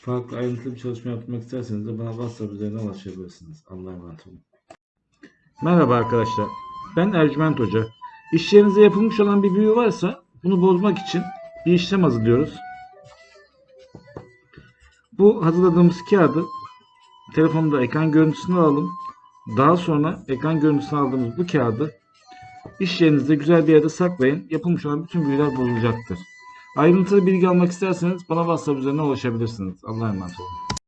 Farklı ayrıntılı bir çalışma yapmak isterseniz de bana WhatsApp üzerinden ulaşabilirsiniz. Allah'a emanet olun. Merhaba arkadaşlar. Ben Ercüment Hoca. İş yerinize yapılmış olan bir büyü varsa bunu bozmak için bir işlem hazırlıyoruz. Bu hazırladığımız kağıdı telefonda ekran görüntüsünü alalım. Daha sonra ekran görüntüsünü aldığımız bu kağıdı iş yerinizde güzel bir yerde saklayın. Yapılmış olan bütün büyüler bozulacaktır. Ayrıntılı bilgi almak isterseniz bana WhatsApp üzerinden ulaşabilirsiniz. Allah'a emanet olun.